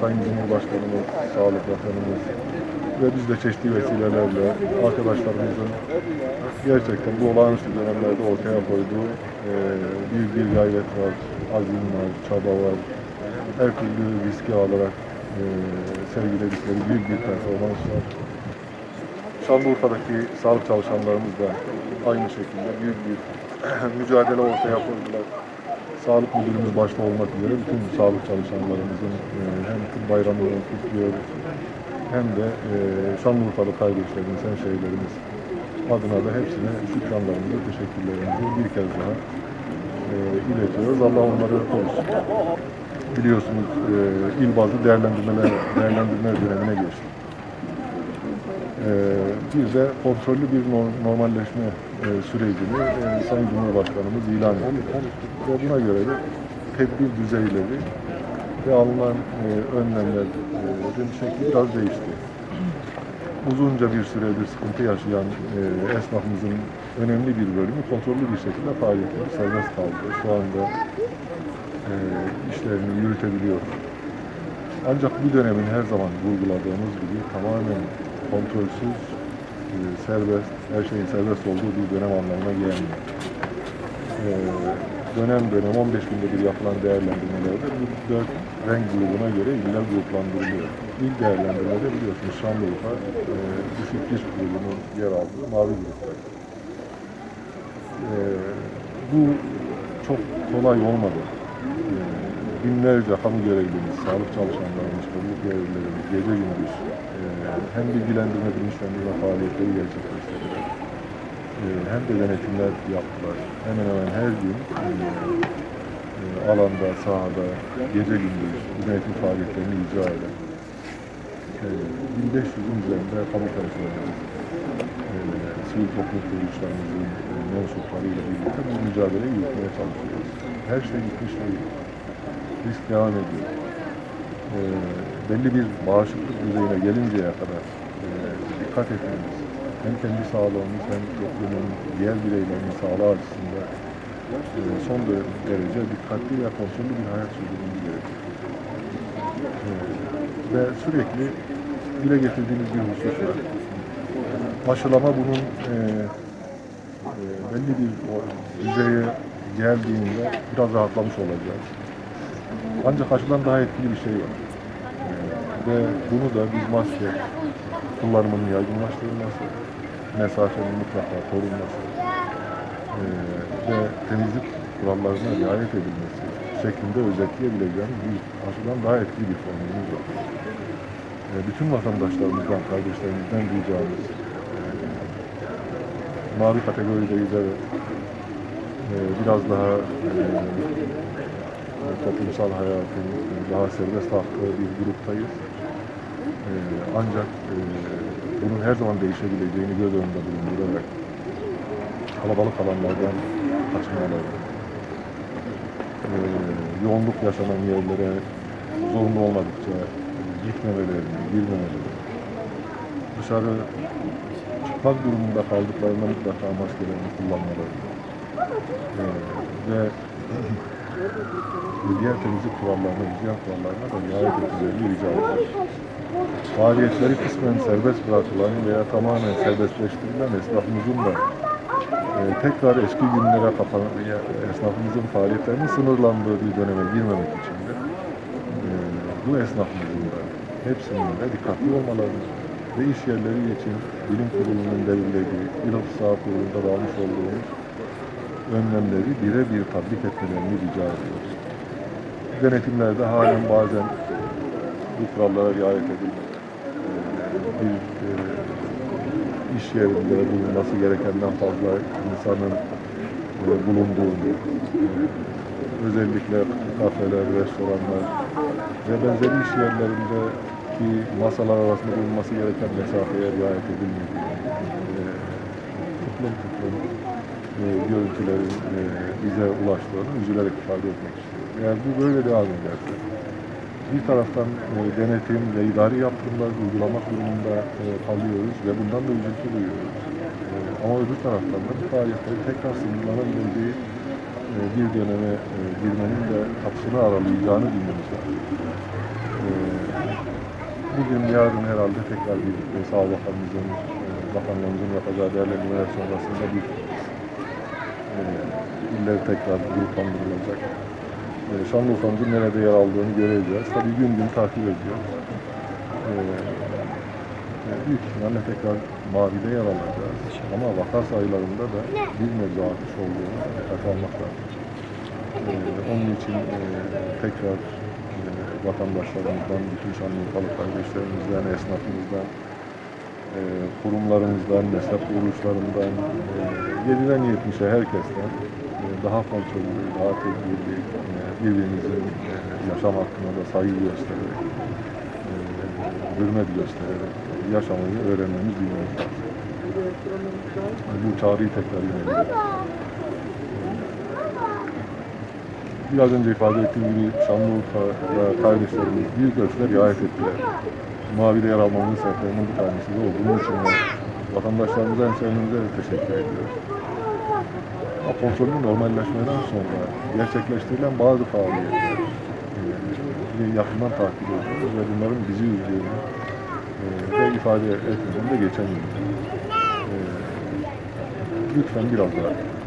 Sayın Cumhurbaşkanımız, Sağlık Bakanımız ve biz de çeşitli vesilelerle arkadaşlarımızın gerçekten bu olağanüstü dönemlerde ortaya koyduğu e, büyük bir gayret var, azim var, çaba var. Her türlü riski alarak e, sergiledikleri büyük bir performans var. Şanlıurfa'daki sağlık çalışanlarımız da aynı şekilde büyük bir mücadele ortaya koydular. Sağlık müdürümüz başta olmak üzere bütün sağlık çalışanlarımızın e, hem bayramını kutluyoruz hem de e, Şanlıurfalı kardeşlerimiz, hemşehrilerimiz adına da hepsine şükranlarımızı, teşekkürlerimizi bir kez daha e, iletiyoruz. Allah onları korusun. Biliyorsunuz e, il bazlı değerlendirmeler, değerlendirme dönemine geçtik. Ee, bir de kontrollü bir no- normalleşme e, sürecini e, Sayın Cumhurbaşkanımız ilan etti. Ve buna göre de tedbir düzeyleri ve alınan e, önlemlerin şekli biraz değişti. Uzunca bir süredir sıkıntı yaşayan esnafımızın önemli bir bölümü kontrollü bir şekilde faaliyetleri serbest kaldı. Şu anda işlerini yürütebiliyor. Ancak bu dönemin her zaman vurguladığımız gibi tamamen kontrolsüz, e, serbest, her şeyin serbest olduğu bir dönem anlamına gelmiyor. E, dönem dönem 15 günde bir yapılan değerlendirmelerde bu dört renk grubuna göre iller gruplandırılıyor. İlk değerlendirmede biliyorsunuz Şanlıurfa e, düşük risk grubunun yer aldığı mavi gruptaydı. E, bu çok kolay olmadı. Binlerce kamu görevlimiz, sağlık çalışanlarımız, kolluk görevlilerimiz gece gündüz e, hem bilgilendirme, bilinçlendirme faaliyetleri gerçekleştirdiler. Hem de denetimler yaptılar. Hemen hemen her gün e, e, alanda, sahada, gece gündüz denetim faaliyetlerini icra eden e, 1500'ün üzerinde kamu personelimiz, e, sivil toplum kuruluşlarımızın e, mensuplarıyla birlikte bu mücadeleyi yürütmeye çalışıyoruz. Her şey gitmiş değil. Risk devam ediyor. E, belli bir bağışıklık düzeyine gelinceye kadar e, dikkat etmemiz, hem kendi sağlığımız hem toplumun diğer bireylerin sağlığı açısından e, son derece dikkatli ve kontrollü bir hayat sürdürmemiz gerekiyor. E, ve sürekli dile getirdiğimiz bir husus var. Aşılama bunun e, e, belli bir düzeye geldiğinde biraz rahatlamış olacağız. Ancak aşıdan daha etkili bir şey var. Ve bunu da biz maske kullanımının yaygınlaştırılması, mesafenin mutlaka korunması e, ve temizlik kurallarına riayet edilmesi şeklinde özetleyebileceğimiz bir aşıdan daha etkili bir formülümüz var. E, bütün vatandaşlarımızdan, kardeşlerimizden ricamız e, mavi kategorideyiz evet. Biraz daha e, toplumsal hayatın daha serbest aktığı bir gruptayız. E, ancak e, bunun her zaman değişebileceğini göz önünde bulundurarak kalabalık alanlardan kaçmaları, e, yoğunluk yaşanan yerlere zorunlu olmadıkça gitmemelerini, girmemelerini, dışarı çıkmak durumunda kaldıklarında mutlaka maskelerini kullanmalarını e, diğer temizlik kurallarına, hijyen kurallarına da riayet etmelerini rica ediyoruz. Faaliyetleri kısmen serbest bırakılan veya tamamen serbestleştirilen esnafımızın da e, tekrar eski günlere kapanan esnafımızın faaliyetlerinin sınırlandığı bir döneme girmemek için de e, bu esnafımızın da hepsinin de dikkatli olmalarını ve iş yerleri için bilim kurulunun belirlediği, il sağ kurulunda da almış olduğumuz önlemleri birebir tatbik etmelerini rica ediyoruz. Denetimlerde halen bazen bu kurallara riayet edilmedi. Ee, Bir e, iş yerinde bulunması gerekenden fazla insanın e, bulunduğunu, e, özellikle kafeler, restoranlar ve benzeri iş yerlerinde ki masalar arasında bulunması gereken mesafeye riayet edilmediğini, e, tıklım tıklım e, görüntülerin e, bize ulaştığını üzülerek ifade etmek istiyorum. Eğer bu böyle devam ederse bir taraftan e, denetim ve idari yaptırımlar uygulamak durumunda e, kalıyoruz ve bundan da üzüntü duyuyoruz. E, ama öbür taraftan da bu faaliyetlerin tekrar sınırlanabileceği bir döneme girmenin de kapısını aralayacağını bilmemiz lazım. Bugün yarın herhalde tekrar bir e, Sağlık Bakanımızın, e, bakanlarımızın yapacağı değerlendirmeler sonrasında bir e, iller tekrar gruplandırılacak. E, Şanlıurfa'mızın nerede yer aldığını göreceğiz. Tabii gün gün takip ediyoruz. E, e, büyük ihtimalle tekrar mavide yer alacağız. Ama vaka sayılarında da bir nebze artış olduğunu dikkate almak lazım. E, onun için e, tekrar e, vatandaşlarımızdan, bütün Şanlıurfalı kardeşlerimizden, esnafımızdan, e, kurumlarımızdan, meslek kuruluşlarından, e, 7'den 70'e herkesten e, daha kontrollü, daha tedbirli, e, birbirimizin e, yaşam hakkına da saygı göstererek, e, hürmet göstererek yaşamayı öğrenmemiz, lazım. E, Bu çağrıyı tekrar yöneliyorum. Biraz önce ifade ettiğim gibi Şanlıurfa'da kardeşlerimiz büyük ölçüde riayet ettiler. Mavide yer almamın sebeplerinden bir tanesi de o. Bunun için de vatandaşlarımıza, hemşehrilerimize de teşekkür ediyoruz. Ama kontrollü normalleşmeden sonra gerçekleştirilen bazı faaliyetler e, yakından takip ediyoruz ve bunların bizi üzdüğünü e, ve ifade etmeden de geçemiyoruz. E, lütfen biraz daha